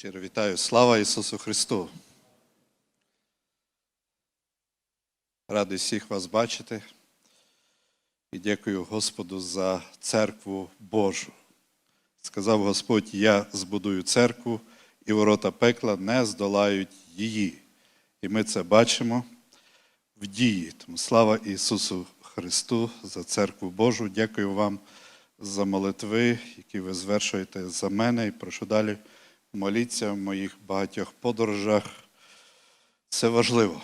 Щиро вітаю, слава Ісусу Христу. Радий всіх вас бачити і дякую Господу за церкву Божу. Сказав Господь: Я збудую церкву, і ворота пекла не здолають її. І ми це бачимо в дії. Тому слава Ісусу Христу за церкву Божу. Дякую вам за молитви, які ви звершуєте за мене, і прошу далі моліться в моїх багатьох подорожах. Це важливо.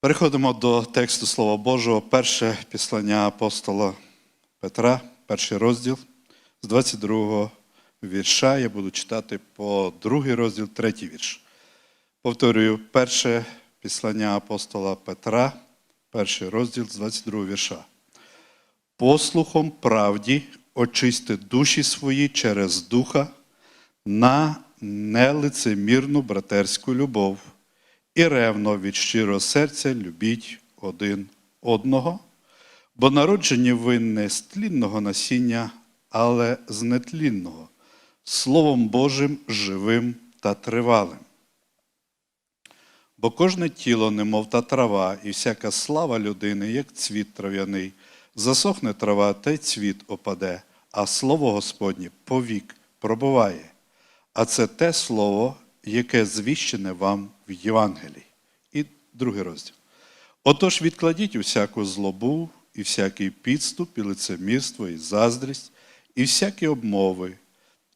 Переходимо до тексту Слова Божого, перше післання апостола Петра, перший розділ з 22 вірша. Я буду читати по другий розділ, третій вірш. Повторюю, перше післання апостола Петра, перший розділ з 22 вірша. Послухом правді очисти душі свої через духа на нелицемірну братерську любов і ревно від щирого серця любіть один одного, бо народжені ви не з тлінного насіння, але з нетлінного, Словом Божим живим та тривалим. Бо кожне тіло, немов та трава, і всяка слава людини, як цвіт трав'яний, засохне трава, та й цвіт опаде, а слово Господнє повік пробуває. А це те слово, яке звіщене вам в Євангелії. І другий розділ. Отож відкладіть усяку злобу, і всякий підступ, і лицемірство, і заздрість, і всякі обмови,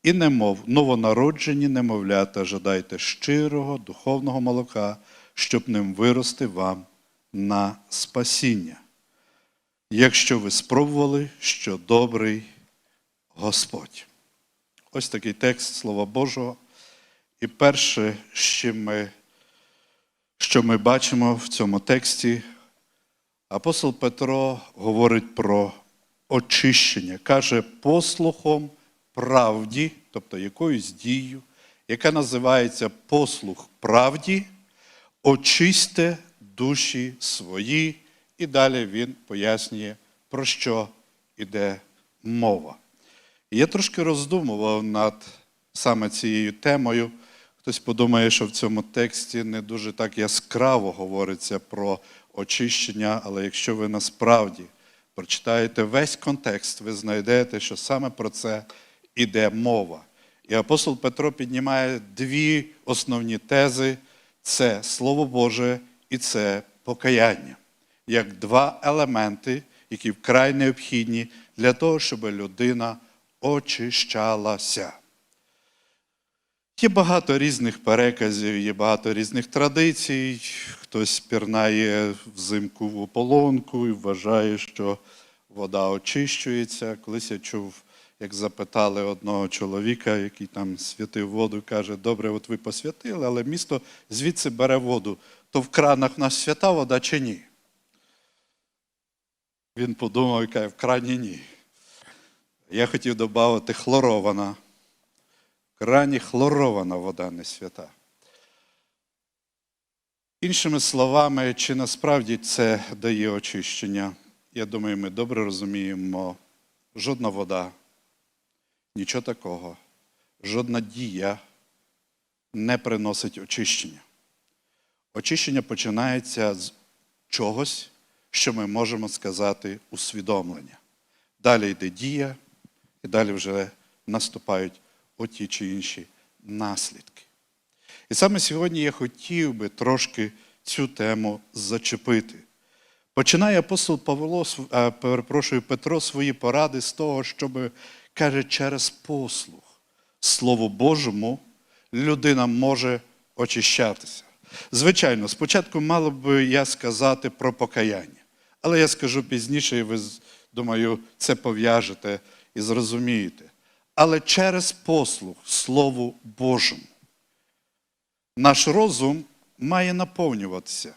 і немов новонароджені немовлята, жадайте щирого духовного молока, щоб ним вирости вам на спасіння. Якщо ви спробували, що добрий Господь. Ось такий текст Слова Божого. І перше, що ми, що ми бачимо в цьому тексті, апостол Петро говорить про очищення. Каже, послухом правді, тобто якоюсь дією, яка називається послух правді, очисьте душі свої. І далі він пояснює, про що йде мова. Я трошки роздумував над саме цією темою. Хтось подумає, що в цьому тексті не дуже так яскраво говориться про очищення, але якщо ви насправді прочитаєте весь контекст, ви знайдете, що саме про це іде мова. І апостол Петро піднімає дві основні тези: це Слово Боже і це покаяння, як два елементи, які вкрай необхідні для того, щоб людина очищалася. Є багато різних переказів, є багато різних традицій. Хтось пірнає взимку в ополонку і вважає, що вода очищується. Колись я чув, як запитали одного чоловіка, який там святив воду, каже: Добре, от ви посвятили, але місто звідси бере воду. То в кранах в нас свята вода чи ні? Він подумав і каже, в крані ні. Я хотів додати хлорована. В крані хлорована вода не свята. Іншими словами, чи насправді це дає очищення? Я думаю, ми добре розуміємо, жодна вода, нічого такого, жодна дія не приносить очищення. Очищення починається з чогось, що ми можемо сказати усвідомлення. Далі йде дія, і далі вже наступають оті чи інші наслідки. І саме сьогодні я хотів би трошки цю тему зачепити. Починає апостол Павло, а, перепрошую, Петро свої поради з того, щоб, каже, через послух Слову Божому людина може очищатися. Звичайно, спочатку мало би я сказати про покаяння, але я скажу пізніше, і ви, думаю, це пов'яжете і зрозумієте. Але через послух Слову Божому наш розум має наповнюватися.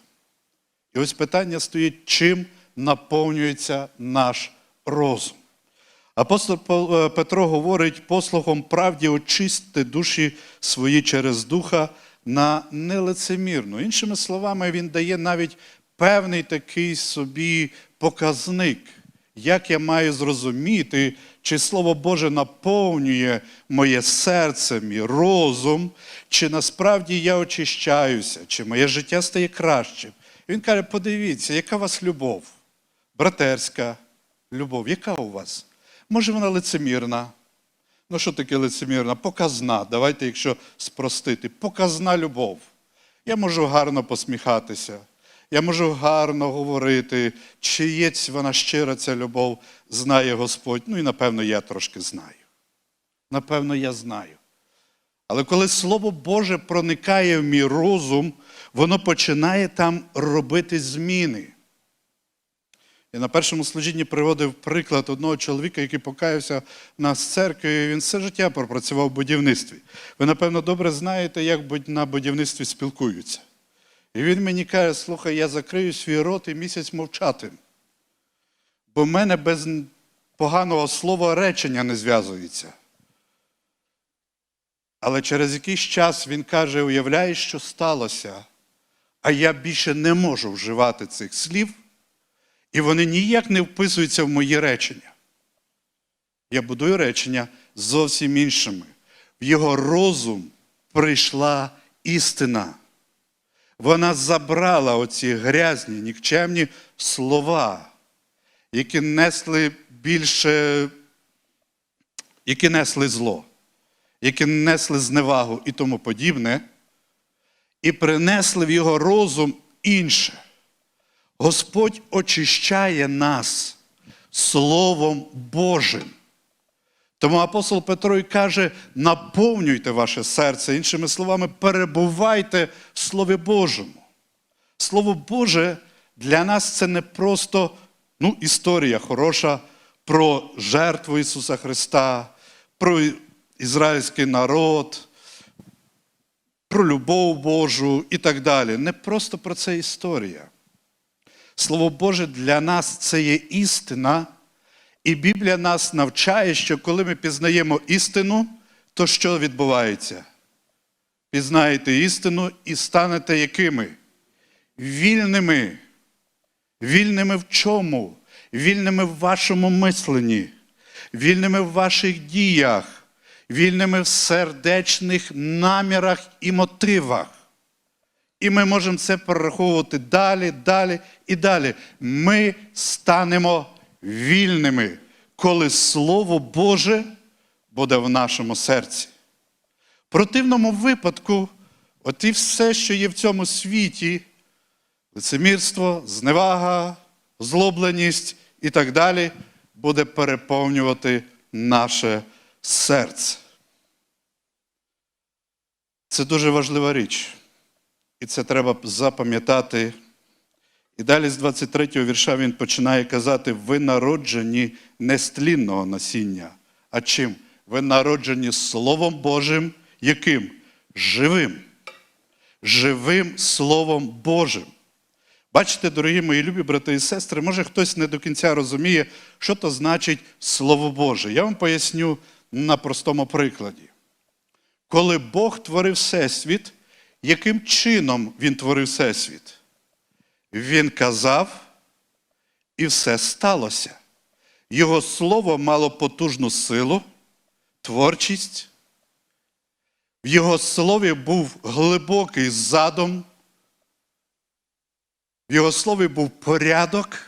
І ось питання стоїть, чим наповнюється наш розум. Апостол Петро говорить, послухом правді очисти душі свої через духа на нелицемірну. Іншими словами, він дає навіть певний такий собі показник, як я маю зрозуміти, Чи Слово Боже наповнює моє серце, мій розум, чи насправді я очищаюся, чи моє життя стає кращим. Він каже: подивіться, яка у вас любов, братерська любов, яка у вас? Може, вона лицемірна? Ну, що таке лицемірна? Показна. Давайте, якщо спростити, показна любов. Я можу гарно посміхатися, я можу гарно говорити, чи є вона щира ця любов, знає Господь. Ну і напевно я трошки знаю. Напевно, я знаю. Але коли Слово Боже проникає в мій розум, воно починає там робити зміни. Я на першому служінні приводив приклад одного чоловіка, який покаявся нас з і він все життя пропрацював в будівництві. Ви, напевно, добре знаєте, як на будівництві спілкуються. І він мені каже: слухай, я закрию свій рот і місяць мовчати. Бо в мене без поганого слова речення не зв'язується. Але через якийсь час він каже: уявляєш, що сталося, а я більше не можу вживати цих слів, і вони ніяк не вписуються в мої речення. Я будую речення зовсім іншими. В його розум прийшла істина. Вона забрала оці грязні, нікчемні слова, які несли більше, які несли зло, які несли зневагу і тому подібне, і принесли в його розум інше. Господь очищає нас Словом Божим. Тому апостол Петро і каже: наповнюйте ваше серце, іншими словами, перебувайте в Слові Божому. Слово Боже для нас це не просто ну, історія хороша про жертву Ісуса Христа, про ізраїльський народ, про любов Божу і так далі. Не просто про це історія. Слово Боже для нас це є істина. І Біблія нас навчає, що коли ми пізнаємо істину, то що відбувається? Пізнаєте істину і станете якими? Вільними. Вільними в чому? Вільними в вашому мисленні, вільними в ваших діях, вільними в сердечних намірах і мотивах. І ми можемо це перераховувати далі, далі і далі. Ми станемо вільними, коли Слово Боже буде в нашому серці. В противному випадку, от і все, що є в цьому світі, лицемірство, зневага, злобленість і так далі, буде переповнювати наше серце. Це дуже важлива річ. І це треба запам'ятати. І далі з 23-го вірша він починає казати: ви народжені не з тлінного насіння. А чим? Ви народжені Словом Божим, яким? Живим. Живим Словом Божим. Бачите, дорогі мої любі брати і сестри, може хтось не до кінця розуміє, що то значить Слово Боже. Я вам поясню на простому прикладі. Коли Бог творив Всесвіт, яким чином Він творив Всесвіт? Він казав, і все сталося. Його слово мало потужну силу, творчість. В його слові був глибокий задум, в його слові був порядок,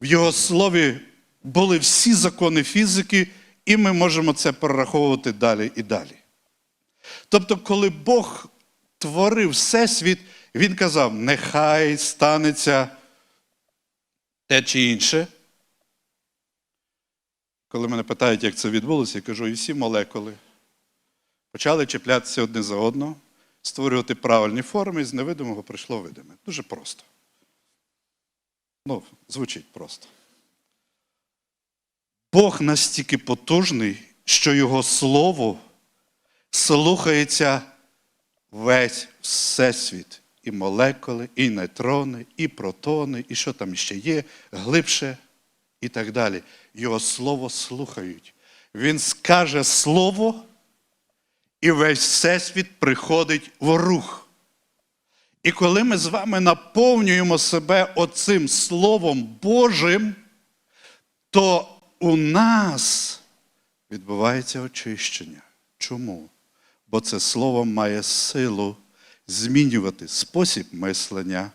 в його слові були всі закони фізики, і ми можемо це перераховувати далі і далі. Тобто, коли Бог творив Всесвіт, він казав, нехай станеться те чи інше. Коли мене питають, як це відбулося, я кажу, і всі молекули почали чіплятися одне за одного, створювати правильні форми, і з невидимого прийшло видиме. Дуже просто. Ну, звучить просто. Бог настільки потужний, що Його слово слухається весь всесвіт. І молекули, і нейтрони, і протони, і що там ще є, глибше і так далі. Його слово слухають. Він скаже слово, і весь всесвіт приходить в рух. І коли ми з вами наповнюємо себе оцим Словом Божим, то у нас відбувається очищення. Чому? Бо це слово має силу змінювати спосіб мислення,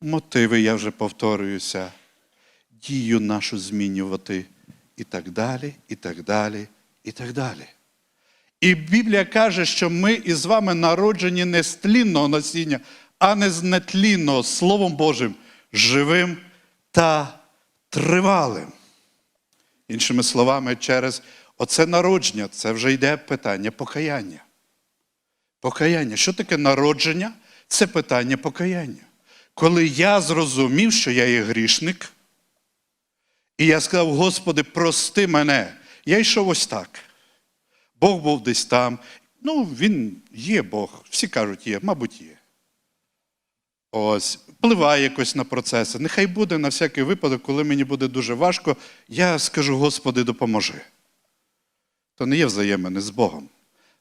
мотиви, я вже повторююся, дію нашу змінювати і так далі, і так далі, і так далі. І Біблія каже, що ми із вами народжені не з тлінного насіння, а не з нетлінного Словом Божим, живим та тривалим. Іншими словами, через оце народження, це вже йде питання покаяння. Покаяння. Що таке народження? Це питання покаяння. Коли я зрозумів, що я є грішник, і я сказав, Господи, прости мене, я йшов ось так. Бог був десь там. Ну, він є Бог. Всі кажуть, є, мабуть, є. Ось, впливає якось на процеси. Нехай буде на всякий випадок, коли мені буде дуже важко, я скажу, Господи, допоможи. То не є взаємини з Богом.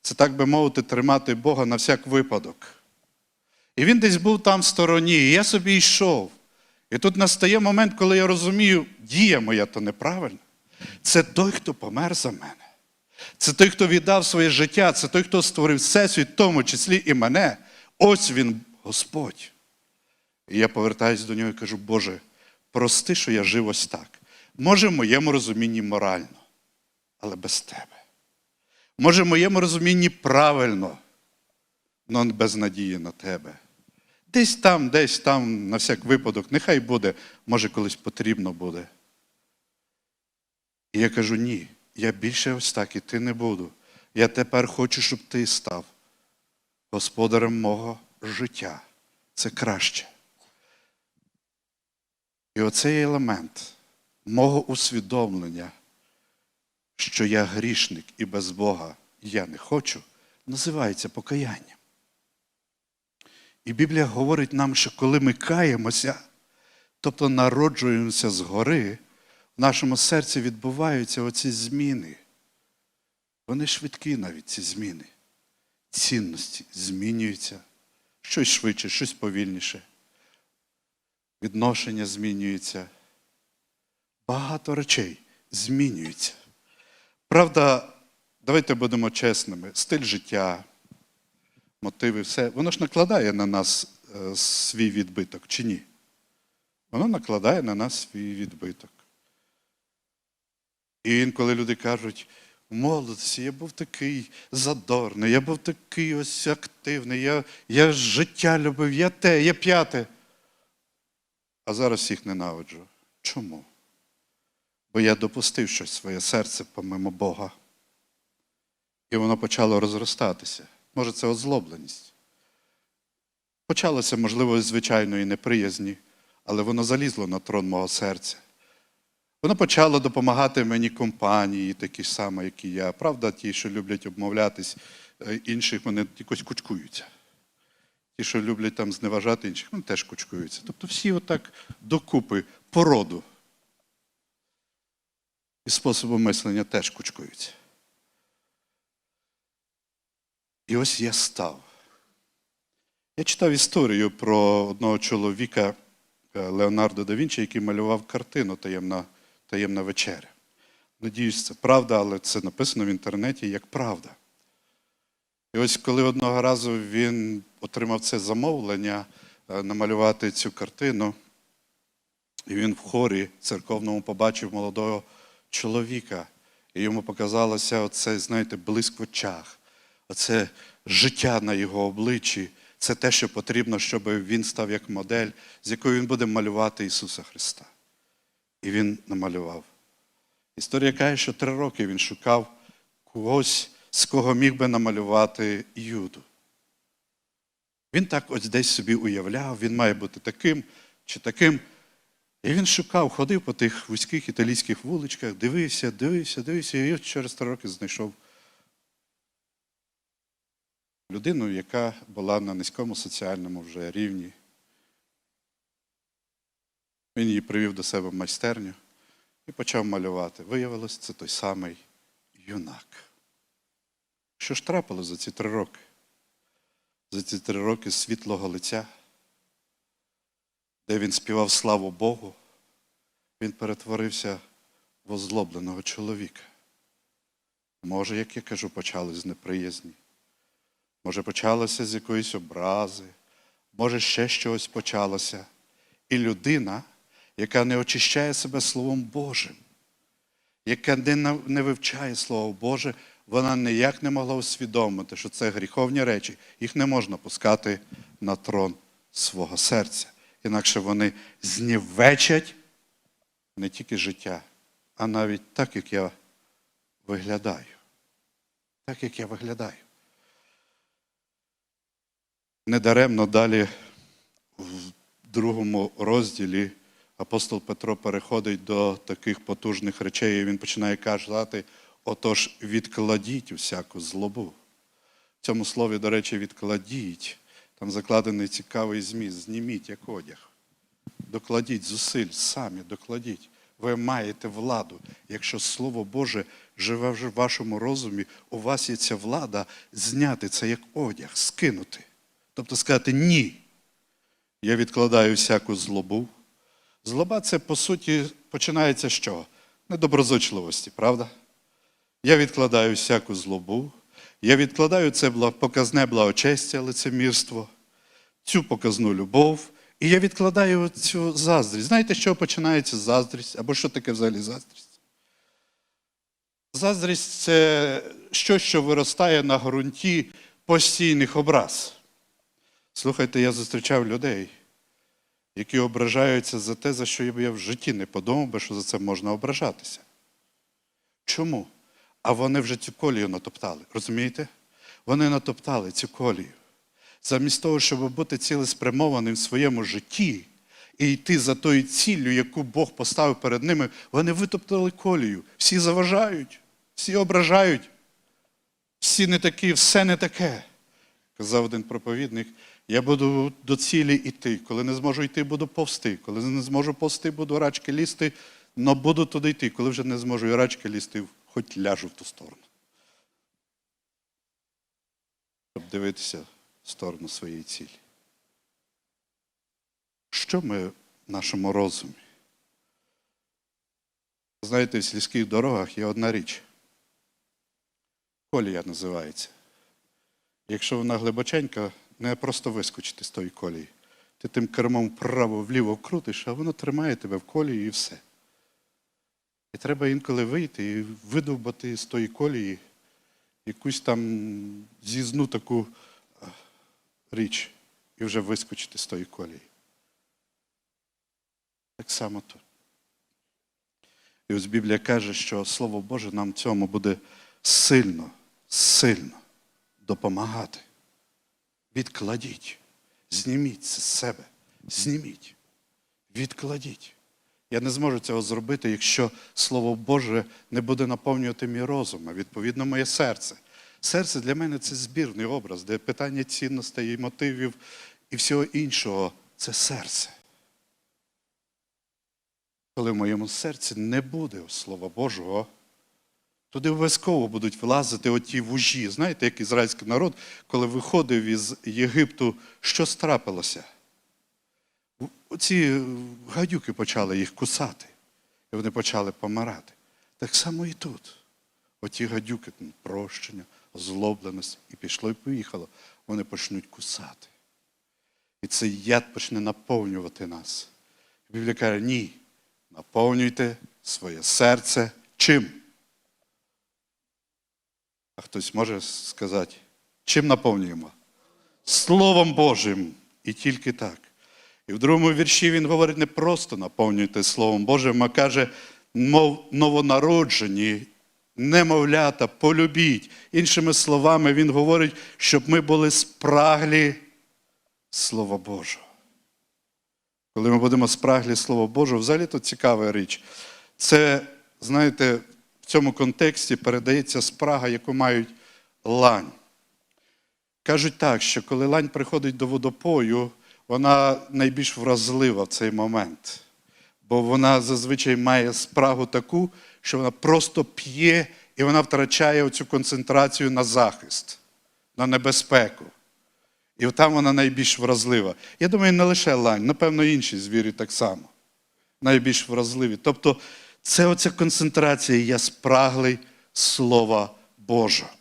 Це, так би мовити, тримати Бога на всяк випадок. І він десь був там в стороні, і я собі йшов. І тут настає момент, коли я розумію, дія моя то неправильна. Це той, хто помер за мене. Це той, хто віддав своє життя, це той, хто створив всесвіт, в тому числі і мене. Ось він, Господь. І я повертаюся до нього і кажу, Боже, прости, що я жив ось так. Може, в моєму розумінні морально, але без тебе. Може, в моєму розумінні правильно, але без надії на тебе. Десь там, десь там, на всяк випадок, нехай буде, може, колись потрібно буде. І я кажу, ні, я більше ось так іти не буду. Я тепер хочу, щоб ти став господарем мого життя. Це краще. І оцей елемент мого усвідомлення, що я грішник і без Бога я не хочу, називається покаянням. І Біблія говорить нам, що коли ми каємося, тобто народжуємося згори, в нашому серці відбуваються оці зміни. Вони швидкі навіть ці зміни. Цінності змінюються. Щось швидше, щось повільніше. Відношення змінюються. Багато речей змінюються. Правда, давайте будемо чесними, стиль життя, мотиви, все, воно ж накладає на нас е, свій відбиток, чи ні? Воно накладає на нас свій відбиток. І інколи люди кажуть, в молодості я був такий задорний, я був такий ось активний, я, я життя любив, я те, я п'яте. А зараз всіх ненавиджу. Чому? Бо я допустив щось своє серце помимо Бога. І воно почало розростатися. Може, це озлобленість. Почалося, можливо, з звичайної неприязні, але воно залізло на трон мого серця. Воно почало допомагати мені компанії, такі ж самі, як і я. Правда, ті, що люблять обмовлятись, е, інших вони якось кучкуються. Ті, що люблять там зневажати інших, вони теж кучкуються. Тобто всі отак докупи породу і способу мислення теж кучкуються. І ось я став. Я читав історію про одного чоловіка е, Леонардо да Вінчі, який малював картину таємна, таємна вечеря. Надіюсь, це правда, але це написано в інтернеті як правда. І ось коли одного разу він отримав це замовлення е, намалювати цю картину, і він в хорі церковному побачив молодого чоловіка, і йому показалося оце, знаєте, блиск в очах, оце життя на його обличчі. Це те, що потрібно, щоб він став як модель, з якою він буде малювати Ісуса Христа. І він намалював. Історія каже, що три роки він шукав когось, з кого міг би намалювати Юду. Він так ось десь собі уявляв, він має бути таким чи таким. І він шукав, ходив по тих вузьких італійських вуличках, дивився, дивився, дивився, і через три роки знайшов людину, яка була на низькому соціальному вже рівні. Він її привів до себе в майстерню і почав малювати. Виявилось, це той самий юнак. Що ж трапилось за ці три роки? За ці три роки світлого лиця, де він співав славу Богу, він перетворився возлобленого чоловіка. Може, як я кажу, почали з неприязні. Може, почалося з якоїсь образи, може, ще щось почалося. І людина, яка не очищає себе Словом Божим, яка не вивчає Слово Боже, вона ніяк не могла усвідомити, що це гріховні речі, їх не можна пускати на трон свого серця. Інакше вони знівечать не тільки життя, а навіть так, як я виглядаю. Так, як я виглядаю. Недаремно далі в другому розділі апостол Петро переходить до таких потужних речей, і він починає казати, отож, відкладіть усяку злобу. В цьому слові, до речі, відкладіть. Там закладений цікавий зміст, зніміть як одяг. Докладіть зусиль, самі докладіть. Ви маєте владу. Якщо Слово Боже живе в вашому розумі, у вас є ця влада зняти це як одяг, скинути. Тобто сказати ні. Я відкладаю всяку злобу. Злоба це, по суті, починається з чого? Недоброзичливості, правда? Я відкладаю всяку злобу. Я відкладаю це показне благочестя, лицемірство, цю показну любов. І я відкладаю цю заздрість. Знаєте, з чого починається заздрість? Або що таке взагалі заздрість? Заздрість це щось, що виростає на ґрунті постійних образ. Слухайте, я зустрічав людей, які ображаються за те, за що я в житті не подумав би, що за це можна ображатися. Чому? А вони вже цю колію натоптали. Розумієте? Вони натоптали цю колію. Замість того, щоб бути цілеспрямованим в своєму житті і йти за тою ціллю, яку Бог поставив перед ними, вони витоптали колію. Всі заважають, всі ображають, всі не такі, все не таке. Казав один проповідник, я буду до цілі йти. Коли не зможу йти, буду повсти. Коли не зможу повсти, буду рачки лізти, але буду туди йти. Коли вже не зможу і рачки лізти, хоч ляжу в ту сторону. Щоб дивитися в сторону своєї цілі. Що ми в нашому розумі? Знаєте, в сільських дорогах є одна річ. Колія називається. Якщо вона глибоченька, не просто вискочити з тої колії. Ти тим кермом вправо-вліво крутиш, а воно тримає тебе в колії і все. І треба інколи вийти і видовбати з тої колії якусь там зізну таку е, річ і вже вискочити з тої колії. Так само тут. І ось Біблія каже, що Слово Боже нам цьому буде сильно, сильно допомагати. Відкладіть, зніміть з себе, зніміть, відкладіть. Я не зможу цього зробити, якщо Слово Боже не буде наповнювати мій розум, а відповідно моє серце. Серце для мене це збірний образ, де питання цінностей і мотивів і всього іншого це серце. Коли в моєму серці не буде Слова Божого, туди обов'язково будуть влазити оті вужі. Знаєте, як ізраїльський народ, коли виходив із Єгипту, що страпилося? Оці гадюки почали їх кусати, і вони почали помирати. Так само і тут. Оті гадюки, прощення, озлобленість, і пішло, і поїхало. Вони почнуть кусати. І цей яд почне наповнювати нас. Біблія каже, ні, наповнюйте своє серце чим? А хтось може сказати, чим наповнюємо? Словом Божим. І тільки так. І в другому вірші він говорить не просто наповнюйте Словом Божим, а каже, мов новонароджені, немовлята, полюбіть. Іншими словами, він говорить, щоб ми були спраглі Слова Божого. Коли ми будемо спраглі Слова Божого, взагалі то цікава річ. Це, знаєте, в цьому контексті передається спрага, яку мають лань. Кажуть так, що коли лань приходить до водопою, вона найбільш вразлива в цей момент. Бо вона зазвичай має спрагу таку, що вона просто п'є і вона втрачає цю концентрацію на захист, на небезпеку. І там вона найбільш вразлива. Я думаю, не лише лань, напевно, інші звірі так само. Найбільш вразливі. Тобто Це оця концентрація. Я спраглий Слова Божого.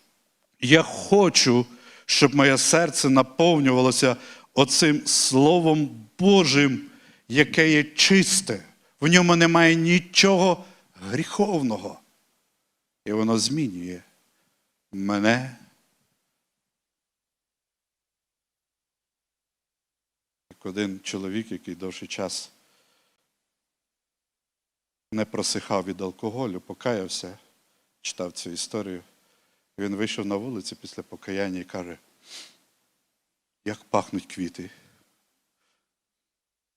Я хочу, щоб моє серце наповнювалося оцим Словом Божим, яке є чисте. В ньому немає нічого гріховного. І воно змінює мене. Як один чоловік, який довший час не просихав від алкоголю, покаявся, читав цю історію. Він вийшов на вулицю після покаяння і каже, як пахнуть квіти,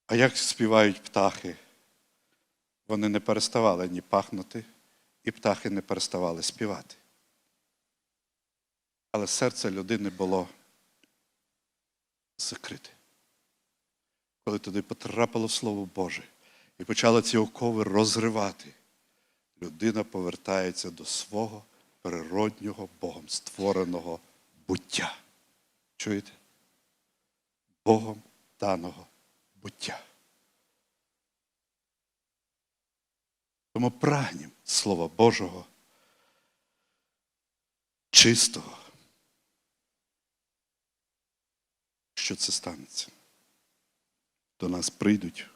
а як співають птахи. Вони не переставали ні пахнути, і птахи не переставали співати. Але серце людини було закрите. Коли туди потрапило Слово Боже і почало ці окови розривати, людина повертається до свого природнього Богом створеного буття. Чуєте? Богом даного буття. Тому прагнім Слова Божого, чистого, що це станеться. До нас прийдуть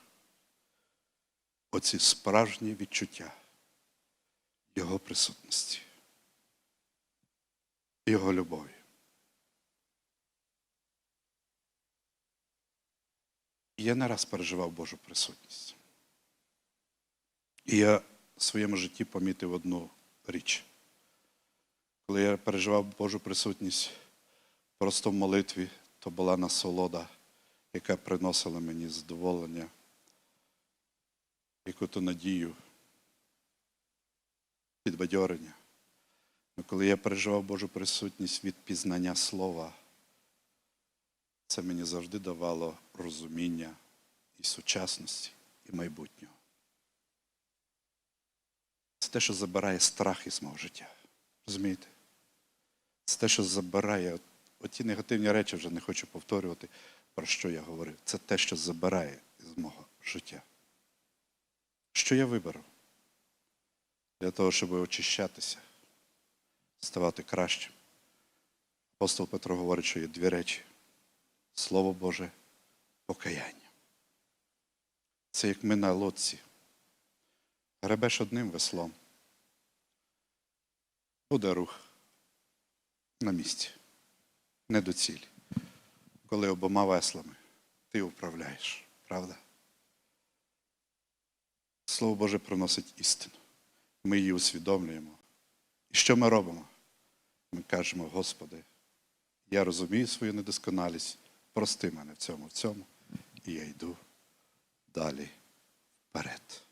оці справжні відчуття Його присутності, Його любові. Я не раз переживав Божу присутність. І я в своєму житті помітив одну річ. Коли я переживав Божу присутність просто в молитві, то була насолода, яка приносила мені задоволення, яку-то надію, підбадьорення. Коли я переживав Божу присутність від пізнання слова, це мені завжди давало розуміння і сучасності, і майбутнього. Це те, що забирає страх із мого життя. Розумієте? Це те, що забирає. От- Оті негативні речі вже не хочу повторювати, про що я говорив. Це те, що забирає з мого життя. Що я виберу? Для того, щоб очищатися, ставати кращим. Апостол Петро говорить, що є дві речі: Слово Боже, покаяння. Це як ми на лодці. Гребеш одним веслом. Буде рух на місці, не до цілі. Коли обома веслами ти управляєш, правда? Слово Боже приносить істину. Ми її усвідомлюємо. І що ми робимо? Ми кажемо, Господи, я розумію свою недосконалість, прости мене в цьому, в цьому, і я йду далі вперед.